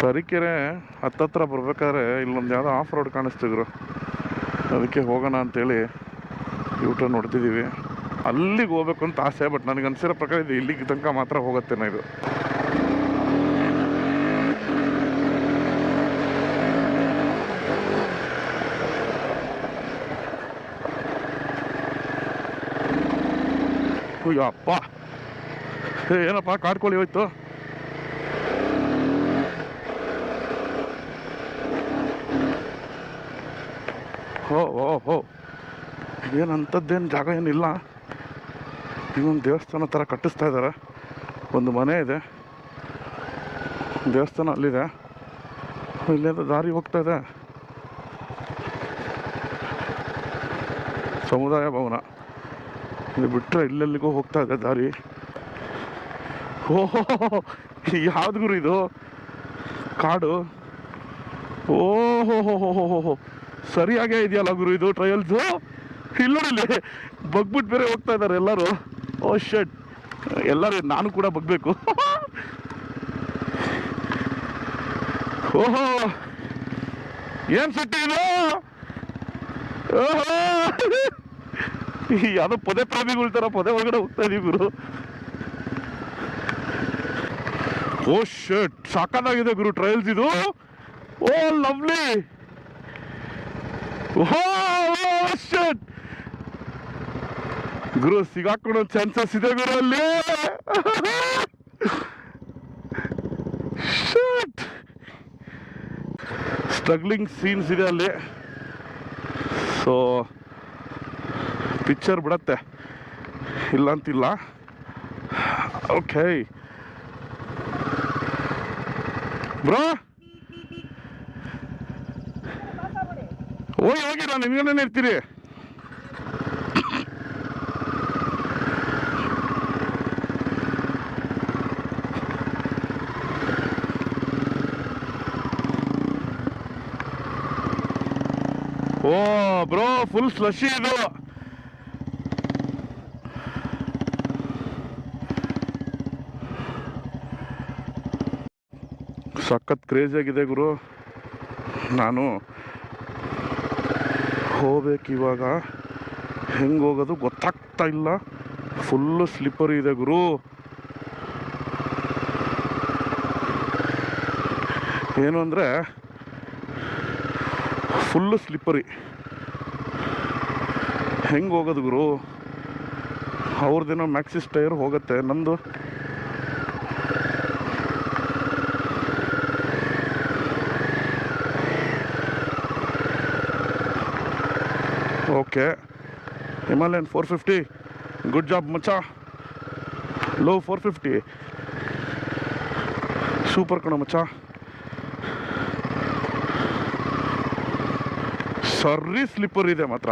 ತರೀಕೆರೆ ಹತ್ತತ್ರ ಬರ್ಬೇಕಾದ್ರೆ ಇಲ್ಲೊಂದು ಯಾವುದೋ ಆಫ್ ರೋಡ್ ಕಾಣಿಸ್ತಿದ್ರು ಅದಕ್ಕೆ ಹೋಗೋಣ ಅಂತೇಳಿ ಯೂಟರ್ನ್ ನೋಡ್ತಿದ್ದೀವಿ ಅಲ್ಲಿಗೆ ಹೋಗ್ಬೇಕು ಅಂತ ಆಸೆ ಬಟ್ ನನಗೆ ಅನ್ಸಿರೋ ಪ್ರಕಾರ ಇದು ಇಲ್ಲಿಗೆ ತನಕ ಮಾತ್ರ ಹೋಗುತ್ತೇನೆ ಇದು. ಅಯ್ಯಪ್ಪ ಅಪ್ಪ ಏನಪ್ಪ ಕಾಡ್ಕೊಳ್ಳಿ ಹೋಯ್ತು? ಹೋ ಓ ಹೋ. ಏನು ಅಂಥದ್ದೇನು ಜಾಗ ಏನಿಲ್ಲ. ಇದೊಂದು ದೇವಸ್ಥಾನ ಥರ ಕಟ್ಟಿಸ್ತಾ ಇದ್ದಾರೆ ಒಂದು ಮನೆ ಇದೆ. ದೇವಸ್ಥಾನ ಅಲ್ಲಿದೆ. ಇಲ್ಲಿಂದ ದಾರಿ ಹೋಗ್ತಾ ಇದೆ. ಸಮುದಾಯ ಭವನ. ಇಲ್ಲಿ ಬಿಟ್ಟರೆ ಇಲ್ಲೆಲ್ಲಿಗೂ ಹೋಗ್ತಾ ಇದೆ ದಾರಿ. ಓಹೋ ಯಾವ್ದು ಗುರು ಇದು? ಕಾಡು. ಓಹೋ ಹೋ ಹೋ ಹೋ ಹೋ ಹೋ. ಸರಿಯಾಗೇ ಇದೆಯಲ್ಲ ಗುರು, ಇದು ಟ್ರಯಲ್ಸು ಇಲ್ಲ ಬಗ್ಬಿಟ್ಟು ಬೇರೆ ಹೋಗ್ತಾ ಇದ್ದಾರೆ ಎಲ್ಲರೂ. ಓ ಶಟ್ ಎಲ್ಲರೂ, ನಾನು ಕೂಡ ಬಗ್ಬೇಕು. ಓಹೋ. ಏನ್ ಸಿಟ್ಟಿ ಇಲ್ಲ ಓಹೋ. ಯಾವುದೋ ಪೊದೆ ಪ್ರಾಣಿಗಳ ಥರ ಪೊದೆ ಒಳಗಡೆ ಹೋಗ್ತಾ ಇದೀವಿ ಗುರು. ಓ ಶರ್ಟ್ ಸಾಕಾಗಿದೆ ಗುರು ಟ್ರಯಲ್ಸ್ ಇದು. ಓ ಲವ್ಲಿ ಗುರು ಸಿಗಾಕೊಳ್ಳೋ ಚಾನ್ಸಸ್ ಇದೆ ಗುರು ಅಲ್ಲಿ. ಸ್ಟ್ರಗ್ಲಿಂಗ್ ಸೀನ್ಸ್ ಇದೆ ಅಲ್ಲಿ. ಸೊ ಪಿಕ್ಚರ್ ಬಿಡತ್ತೆ. ಇಲ್ಲ ಅಂತಿಲ್ಲ ಓಕೆ ಬ್ರೋ ನಾನು ನಿನ್ಗೇನೆ ಇರ್ತೀರಿ. ಓ ಬ್ರೋ ಫುಲ್ ಸ್ಲಶಿ ಇದು. ಸಖತ್ ಕ್ರೇಜ್ ಆಗಿದೆ ಗುರು. ನಾನು ಹೋಗ್ಬೇಕು ಇವಾಗ ಹೆಂಗೆ ಹೋಗೋದು ಗೊತ್ತಾಗ್ತಾ ಇಲ್ಲ. ಫುಲ್ಲು ಸ್ಲಿಪ್ಪರ್ ಇದೆ ಗುರು. ಏನು ಅಂದರೆ ಫುಲ್ಲು ಸ್ಲಿಪ್ಪರಿ ಹೆಂಗೆ ಹೋಗೋದು ಗುರು? ಅವ್ರದ್ದೇನೋ ಮ್ಯಾಕ್ಸಿಸ್ ಟೈರ್ ಹೋಗುತ್ತೆ. ನಂದು okay Himalayan four fifty good job ಮಚ್ಚ ಲೋ ಫೋರ್ ಫಿಫ್ಟಿ ಸೂಪರ್ ಕಣ ಮಚ್ಚ ಸರಿ ಸ್ಲಿಪ್ಪರ್ ಇದೆ ಮಾತ್ರ.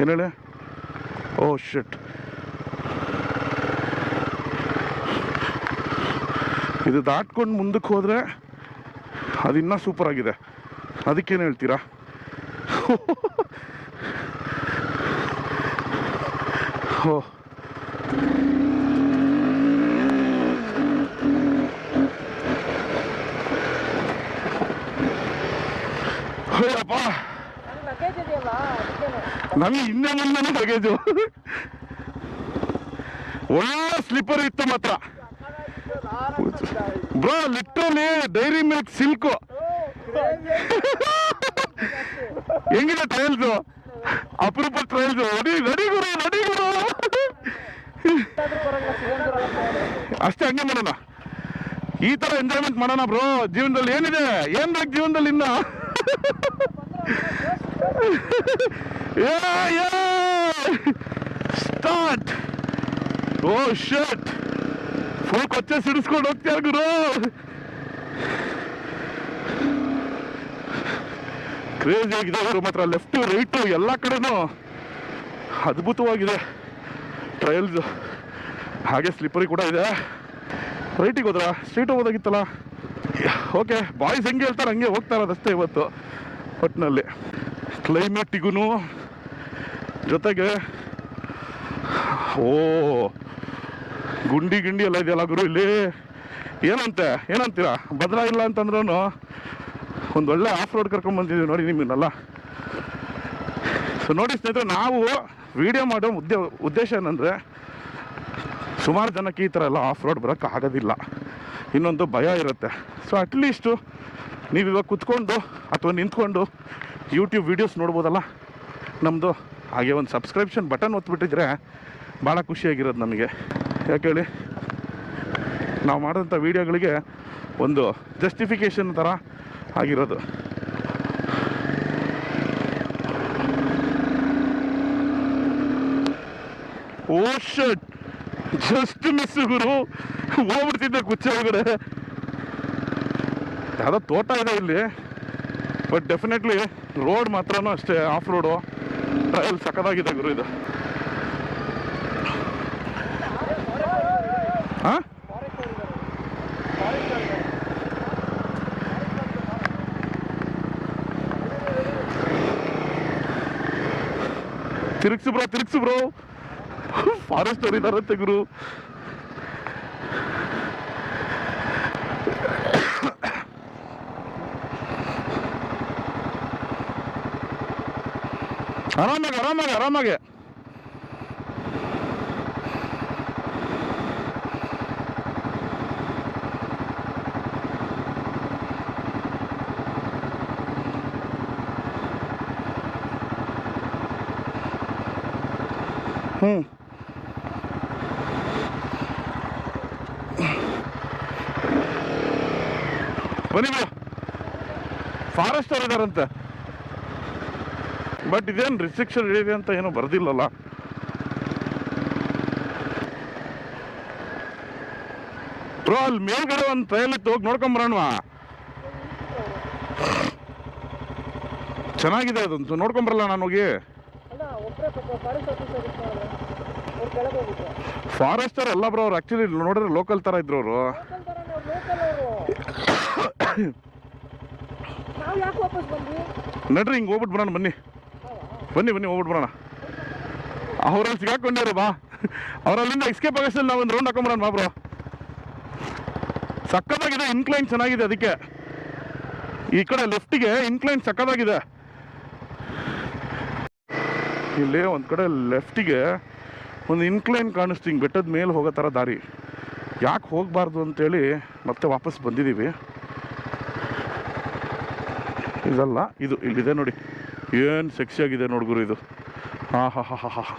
ಏನು ಹೇಳಿ? ಓ ಶಿಟ್ ಇದು ದಾಟ್ಕೊಂಡು ಮುಂದಕ್ಕೆ ಹೋದರೆ ಅದು ಇನ್ನೂ ಸೂಪರ್ ಆಗಿದೆ. ಅದಕ್ಕೇನು ಹೇಳ್ತೀರಾ? ಓ ಅಯ್ಯಪ್ಪ ನನಗೆ ಇನ್ನೇ ಮುಂದೆ ಬಗೆಜು ಒಳ್ಳೆ ಸ್ಲಿಪ್ಪರ್ ಇತ್ತು ಮಾತ್ರ. Bro literally Dairy Milk Silk ಹೆಂಗಿದೆ ಟ್ರಯಲ್ಸು ಅಪರೂಪ ಟ್ರೈಲ್ ನಡಿ ನಡಿ ನಡಿ ಅಷ್ಟೇ ಹಂಗೆ ಮಾಡೋಣ. ಈ ತರ ಎಂಜಾಯ್ಮೆಂಟ್ ಮಾಡೋಣ ಬ್ರೋ ಜೀವನದಲ್ಲಿ ಏನಿದೆ? ಏನ್ ಬೇಕು ಜೀವನದಲ್ಲಿ ಇನ್ನ? ಸ್ಟಾರ್ಟ್ ಓ ಶರ್ಟ್ ಫುಲ್ ಕೊಚ್ಚೆ ಸಿಡಿಸ್ಕೊಂಡು ಹೋಗ್ತೀಯ ಗುರು? ಕ್ರೇಜಿ ಅವರು ಮಾತ್ರ. ಲೆಫ್ಟು ರೈಟು ಎಲ್ಲ ಕಡೆನೂ ಅದ್ಭುತವಾಗಿದೆ. ಟ್ರಯಲ್ಸ್ ಹಾಗೆ ಸ್ಲಿಪ್ಪರಿ ಕೂಡ ಇದೆ. ರೈಟಿಗೆ ಹೋದ್ರ ಸ್ಟ್ರೀಟ್ ಹೋಗೋದಾಗಿತ್ತಲ್ಲ ಓಕೆ ಬಾಯ್ಸ್ ಹೆಂಗೆ ಹೇಳ್ತಾರೆ, ಹಂಗೆ ಹೋಗ್ತಾ ಇರೋದಷ್ಟೇ ಇವತ್ತು ಒಟ್ಟಿನಲ್ಲಿ ಕ್ಲೈಮೇಟಿಗೂ ಜೊತೆಗೆ, ಓ, ಗುಂಡಿ ಗಿಂಡಿ ಎಲ್ಲ ಇದೆಯಲ್ಲ ಗುರು ಇಲ್ಲಿ? ಏನಂತೆ, ಏನಂತೀರಾ? ಬದಲಾಗಿಲ್ಲ ಅಂತಂದ್ರೂ ಒಂದು ಒಳ್ಳೆ ಆಫ್ ರೋಡ್ ಕರ್ಕೊಂಡ್ ಬಂದಿದ್ದೀವಿ ನೋಡಿ ನಿಮ್ಮನ್ನೆಲ್ಲ ಸೊ ನೋಡಿ ಸ್ನೇಹಿತರೆ, ನಾವು ವಿಡಿಯೋ ಮಾಡೋ ಉದ್ದೇ ಉದ್ದೇಶ ಏನಂದರೆ, ಸುಮಾರು ಜನಕ್ಕೆ ಈ ಥರ ಎಲ್ಲ ಆಫ್ ರೋಡ್ ಬರೋಕ್ಕೆ ಆಗೋದಿಲ್ಲ. ಇನ್ನೊಂದು ಭಯ ಇರುತ್ತೆ. ಸೊ ಅಟ್ಲೀಸ್ಟು ನೀವು ಇವಾಗ ಕುತ್ಕೊಂಡು ಅಥವಾ ನಿಂತ್ಕೊಂಡು ಯೂಟ್ಯೂಬ್ ವೀಡಿಯೋಸ್ ನೋಡ್ಬೋದಲ್ಲ? ನಮ್ಮದು ಹಾಗೆ ಒಂದು ಸಬ್ಸ್ಕ್ರಿಪ್ಷನ್ ಬಟನ್ ಒತ್ಬಿಟ್ಟಿದ್ರೆ ಭಾಳ ಖುಷಿಯಾಗಿರೋದು ನಮಗೆ. ಯಾಕೆ ಹೇಳಿ? ನಾವು ಮಾಡಿದಂಥ ವೀಡಿಯೋಗಳಿಗೆ ಒಂದು ಜಸ್ಟಿಫಿಕೇಷನ್ ಥರ ಆಗಿರೋದು. Oh shit! ಜಸ್ಟ್ ಮಿಸ್ ಗುರು. ಹೋಗ್ಬಿಡ್ತಿದ್ದೆ ಕುಚ್ಚ ಒಳಗಡೆ. ಯಾವುದೋ ತೋಟ ಇದೆ ಇಲ್ಲಿ. ಬಟ್ ಡೆಫಿನೆಟ್ಲಿ ರೋಡ್ ಮಾತ್ರನೂ ಅಷ್ಟೇ ಆಫ್ ರೋಡು ಟ್ರಯಲ್ ಸಕ್ಕದಾಗಿದೆ ಗುರು ಇದು. ತಿರುಗ್ಸು ಬ್ರೋ ತಿರುಗಿಸು ಬ್ರೋ. ಫಾರೆಸ್ಟ್ ಅವ್ರು ಇದಾರಂತೆ ಗುರು. ಆರಾಮಾಗಿ ಆರಾಮಾಗಿ ಆರಾಮಾಗಿ. ಹ್ಞೂ ಬನ್ನಿ ಬ್ರೋ ಫಾರೆಸ್ಟ್ ಅವ್ರು ಇದಾರಂತೆ. ಬಟ್ ಇದೇನು ರಿಸ್ಟ್ರಿಕ್ಷನ್ ಇದೆ ಅಂತ ಏನೋ ಬರ್ದಿಲ್ಲಲ್ಲ. ಬ್ರೋ ಅಲ್ಲಿ ಮೇಲ್ಗಡೆ ಒಂದು ಟ್ರೈಲ್ ಇತ್ತು, ಹೋಗಿ ನೋಡ್ಕೊಂಬರೋಣ. ಚೆನ್ನಾಗಿದೆ ಅದೊಂದು. ನೋಡ್ಕೊಂಬರಲ್ಲ ನಾನು ಹೋಗಿ. ಫಾರೆಸ್ಟರ್ ಅಲ್ಲ ಬ್ರೋ ಅವ್ರು. ಆ್ಯಕ್ಚುಲಿ ನೋಡಿದ್ರೆ ಲೋಕಲ್ ಥರ ಇದ್ರು ಅವರು. ನಡ್ರಿ, ಹಿಂಗೆ ಹೋಗ್ಬಿಟ್ಟು ಬರೋಣ, ಬನ್ನಿ. ಬನ್ನಿ ಬನ್ನಿ ಹೋಗ್ಬಿಟ್ಟು ಬರೋಣ. ಅವ್ರಲ್ಲಿ ಸಿಗಾಕೊಂಡಿರೋ ಬಾ. ಅವರಲ್ಲಿಂದ ಎಸ್ಕೇಪ್ ಆಗಷ್ಟಲ್ಲಿ ನಾವು ಒಂದು ರೌಂಡ್ ಹಾಕೊಂಬರೋಣ ಬಾ, ಬ್ರೋ. ಸಕ್ಕದಾಗಿದೆ ಇನ್ಕ್ಲೈನ್ ಚೆನ್ನಾಗಿದೆ ಅದಕ್ಕೆ. ಈ ಕಡೆ ಲೆಫ್ಟಿಗೆ ಇನ್ಕ್ಲೈನ್ ಸಕ್ಕದಾಗಿದೆ ಇಲ್ಲಿ ಒಂದು ಕಡೆ ಲೆಫ್ಟಿಗೆ ಒಂದು ಇನ್ಕ್ಲೈನ್ ಕಾಣಿಸ್ತು, ಹಿಂಗೆ ಬೆಟ್ಟದ ಮೇಲೆ ಹೋಗೋ ಥರ ದಾರಿ. ಯಾಕೆ ಹೋಗಬಾರ್ದು ಅಂತೇಳಿ ಮತ್ತೆ ವಾಪಸ್ ಬಂದಿದ್ದೀವಿ ಇದಲ್ಲ, ಇದು ಇಲ್ಲಿದೆ ನೋಡಿ. ಏನು ಸೆಕ್ಸಿಯಾಗಿದೆ ನೋಡ್ಗುರು ಇದು. ಹಾಂ ಹಾಂ ಹಾಂ ಹಾಂ ಹಾಂ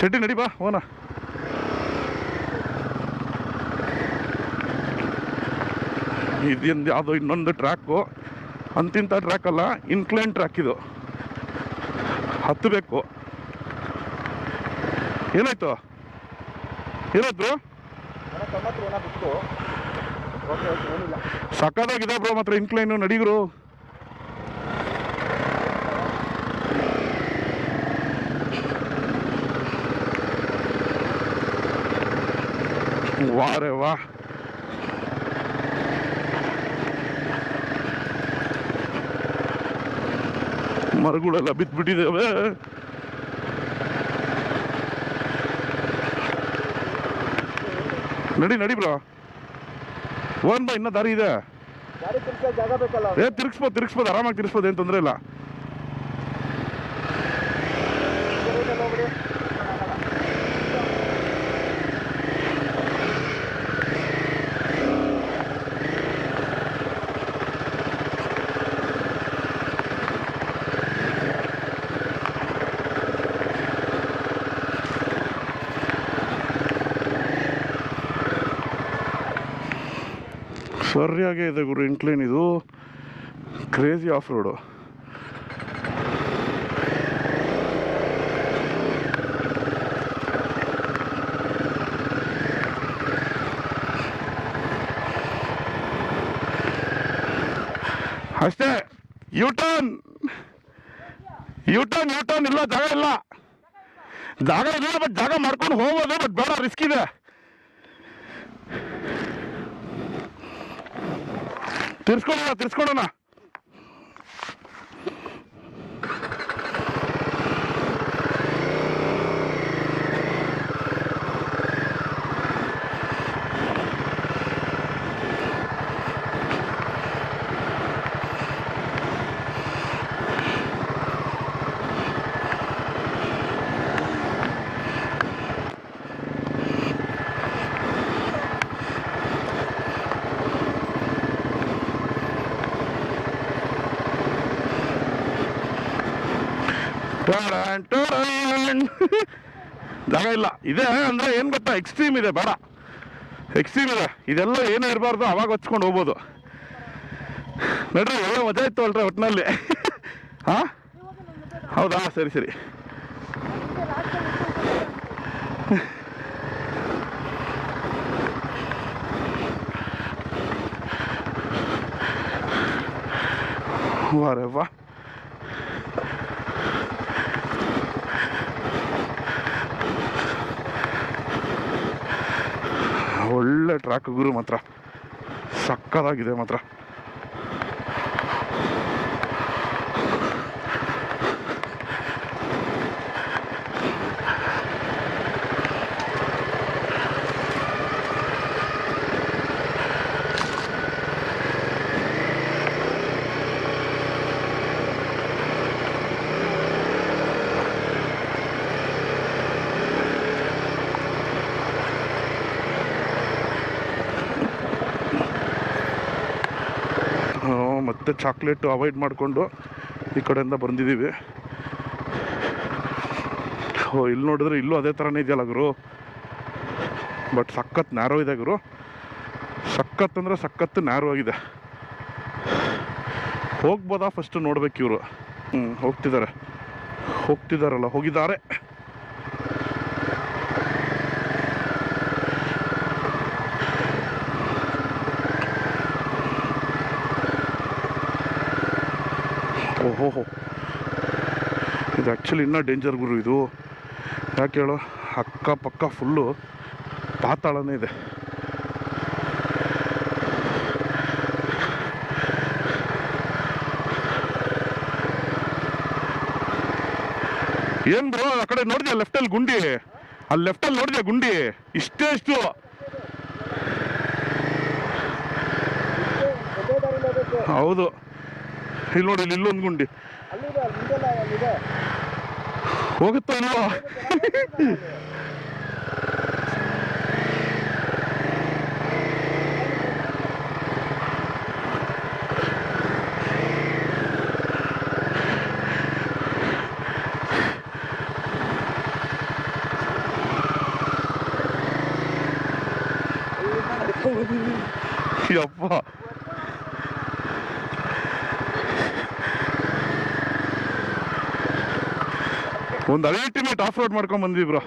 ಶೆಟ್ಟಿ, ನಡಿ ಬಾ ಹೋನ ಇದೊಂದು ಯಾವುದೋ ಇನ್ನೊಂದು ಟ್ರ್ಯಾಕು ಅಂತಿಂಥ ಟ್ರ್ಯಾಕಲ್ಲ ಇನ್ಕ್ಲೈನ್ ಟ್ರ್ಯಾಕ್ ಇದು. ಹತ್ತಬೇಕು. ಏನಾಯ್ತು? ಏನಾಯ್ತು ಸಕ್ಕದಾಗಿದೆ ಬ್ರೋ ಮಾತ್ರ ಇನ್ಕ್ಲೈನು ನಡಿಗರು. ವಾರೆ ವಾ. ಮರಗಳೆಲ್ಲ ಬಿದ್ದ್ಬಿಟ್ಟಿದ್ದಾವೆ ನಡಿ ನಡಿ ಬ್ರೋ. ಓನ್ ಬಾ ಇನ್ನೂ ದಾರಿ ಇದೆ. ಏ ತಿರ್ಗಿಸ್ಬೋದು ತಿರ್ಗಿಸ್ಬೋದು ಆರಾಮಾಗಿ ತಿರ್ಗಿಸ್ಬೋದು ಏನು ತೊಂದರೆ ಇಲ್ಲ. ಸರಿಯಾಗೇ ಇದೆ ಗುರು ಇನ್ಕ್ಲೈನ್ ಇದು. ಕ್ರೇಜಿ ಆಫ್ ರೋಡು ಅಷ್ಟೇ U turn U turn U turn ಇಲ್ಲ, ಜಾಗ ಇಲ್ಲ. ಜಾಗ ಇಲ್ಲ ಬಟ್ ಜಾಗ ಮಾಡ್ಕೊಂಡು ಹೋಗೋದು ಬಟ್ ಬೇಡ ರಿಸ್ಕ್ ಇದೆ. ತಿರ್ಸ್ಕೊಳ್ಳೋಣ ತಿರ್ಸ್ಕೊಳ್ಳೋಣ. ಜಾಗ ಇಲ್ಲ. ಇದೆ ಅಂದ್ರೆ ಏನ್ ಗೊತ್ತಾ? ಎಕ್ಸ್ಟ್ರೀಮ್ ಇದೆ, ಬೇಡ. ಎಕ್ಸ್ಟ್ರೀಮ್ ಇದೆ. ಇದೆಲ್ಲ ಏನು ಇರಬಾರ್ದು, ಅವಾಗ ಹಚ್ಕೊಂಡು ಹೋಗ್ಬೋದು. ನಡ್ರಿ ಎಲ್ಲ ಮಜಾ ಇತ್ತು ಅಲ್ರಿ ಒಟ್ಟಿನಲ್ಲಿ ಹಾ? ಹೌದಾ? ಸರಿ ಸರಿ. ವಾರೆ ವಾ ಒಳ್ಳೆ ಟ್ರ್ಯಾಕ್ ಗುರು ಮಾತ್ರ. ಸಕ್ಕದಾಗಿದೆ ಮಾತ್ರ ಆ, ಮತ್ತೆ ಚಾಕ್ಲೇಟು ಅವಾಯ್ಡ್ ಮಾಡಿಕೊಂಡು ಈ ಕಡೆಯಿಂದ ಬಂದಿದ್ದೀವಿ. ಓ, ಇಲ್ಲಿ ನೋಡಿದ್ರೆ ಇಲ್ಲೂ ಅದೇ ಥರನೇ ಇದೆಯಲ್ಲ ಗುರು? ಬಟ್ ಸಖತ್ ನ್ಯಾರೋ ಇದೆ ಗುರು. ಸಖತ್ ಅಂದರೆ ಸಖತ್ ನ್ಯಾರೋ ಆಗಿದೆ. ಹೋಗ್ಬೋದಾ ಫಸ್ಟ್ ನೋಡ್ಬೇಕು ಇವರು. ಹ್ಞೂ ಹೋಗ್ತಿದ್ದಾರೆ. ಹೋಗ್ತಿದ್ದಾರಲ್ಲ, ಹೋಗಿದ್ದಾರೆ. ಓಹೋ. ಇದು ಆ್ಯಕ್ಚುಲಿ ಇನ್ನೂ ಡೇಂಜರ್ ಗುರು ಇದು. ಯಾಕೆ ಹೇಳು? ಅಕ್ಕಪಕ್ಕ ಫುಲ್ಲು ಪಾತಾಳನೇ ಇದೆ. ಏನ್ ಬ್ರೋ ಆ ಕಡೆ ನೋಡಿದ್ಯಾ ಲೆಫ್ಟಲ್ಲಿ ಗುಂಡಿ? ಅಲ್ಲಿ ಲೆಫ್ಟಲ್ಲಿ ನೋಡಿದ್ಯಾ ಗುಂಡಿ? ಇಷ್ಟೇ ಇಷ್ಟು. ಹೌದು. ಇಲ್ಲಿ ನೋಡಿ ಇಲ್ಲಿ ಇಲ್ಲೊಂದು ಗುಂಡಿ. ಅಲ್ಲಿದೆ ಅಲ್ಲಿ ಮುಂದೆಲ್ಲ ಅಲ್ಲಿದೆ ಹೋಗುತ್ತಾ ಇಲ್ವಾ? ಯಪ್ಪ. ಒಂದು ಅಲ್ಟಿಮೇಟ್ ಆಫ್ ರೋಡ್ ಮಾಡ್ಕೊಂಡ್ ಬಂದ್ವಿ ಬ್ರೋ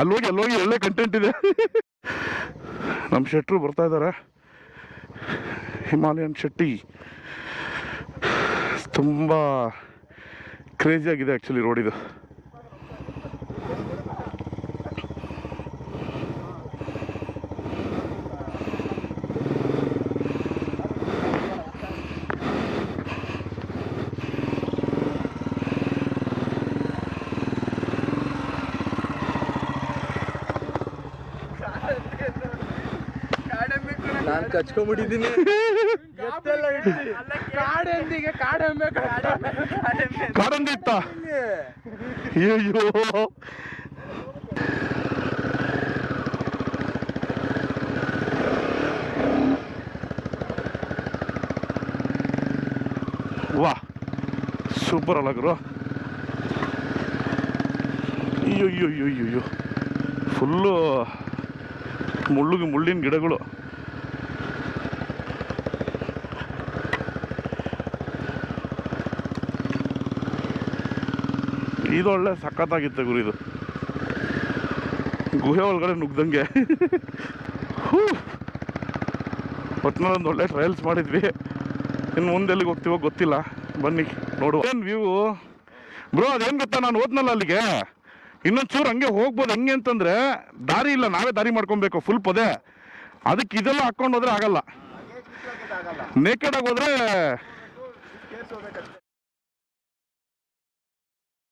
ಅಲ್ಲಿ ಹೋಗಿ ಅಲ್ಲಿ ಹೋಗಿ ಒಳ್ಳೆ ಕಂಟೆಂಟ್ ಇದೆ. ನಮ್ಮ ಶೆಟ್ರು ಬರ್ತಾ ಇದ್ದಾರೆ ಹಿಮಾಲಯನ್ ಶೆಟ್ಟಿ. ತುಂಬ ಕ್ರೇಜಿ ಆಗಿದೆ ಆ್ಯಕ್ಚುಲಿ ರೋಡ್ ಇದು ನಾನು ಕಚ್ಕೊಂಡ್ಬಿಟ್ಟಿದ್ದೀನಿ. ಕಾಡೆಂದಿಗೆ ಕಾಡೆಮ್ಮೆ ಕಾಡಂದಿ ಇತ್ತ ಅಯ್ಯೋ ವಾ ಸೂಪರ್ ಅಲ್ಲ ಗುರು. ಅಯ್ಯೋ ಅಯ್ಯೋ ಅಯ್ಯೋ ಅಯ್ಯೋ ಅಯ್ಯೋ ಫುಲ್ಲು ಮುಳ್ಳುಗೆ ಮುಳ್ಳಿನ ಗಿಡಗಳು. ಇದು ಒಳ್ಳೆ ಸಖತ್ತಾಗಿತ್ತು ಗುರು ಇದು. ಗುಹೆ ಒಳಗಡೆ ನುಗ್ದಂಗೆ. ಹೂ. ಒಟ್ನಲ್ಲಿ ಒಂದು ಒಳ್ಳೆ ಟ್ರಯಲ್ಸ್ ಮಾಡಿದ್ವಿ. ಇನ್ನು ಮುಂದೆ ಎಲ್ಲಿಗೆ ಹೋಗ್ತೀವೋ ಗೊತ್ತಿಲ್ಲ. ಬನ್ನಿ, ನೋಡುವ. ಏನು ವ್ಯೂ ಬ್ರೋ ಅದೇನು ಗೊತ್ತಾ? ನಾನು ಓದ್ನಲ್ಲ ಅಲ್ಲಿಗೆ. ಇನ್ನೊಂದು ಚೂರು ಹಂಗೆ ಹೋಗ್ಬೋದು ಹೆಂಗೆ ಅಂತಂದ್ರೆ, ದಾರಿ ಇಲ್ಲ, ನಾವೇ ದಾರಿ ಮಾಡ್ಕೊಬೇಕು ಫುಲ್ ಪೊದೆ. ಅದಕ್ಕೆ ಇದೆಲ್ಲ ಹಾಕೊಂಡು ಹೋದ್ರೆ ಆಗಲ್ಲ. ನೇಕೆಡಾಗಿ ಹೋದ್ರೆ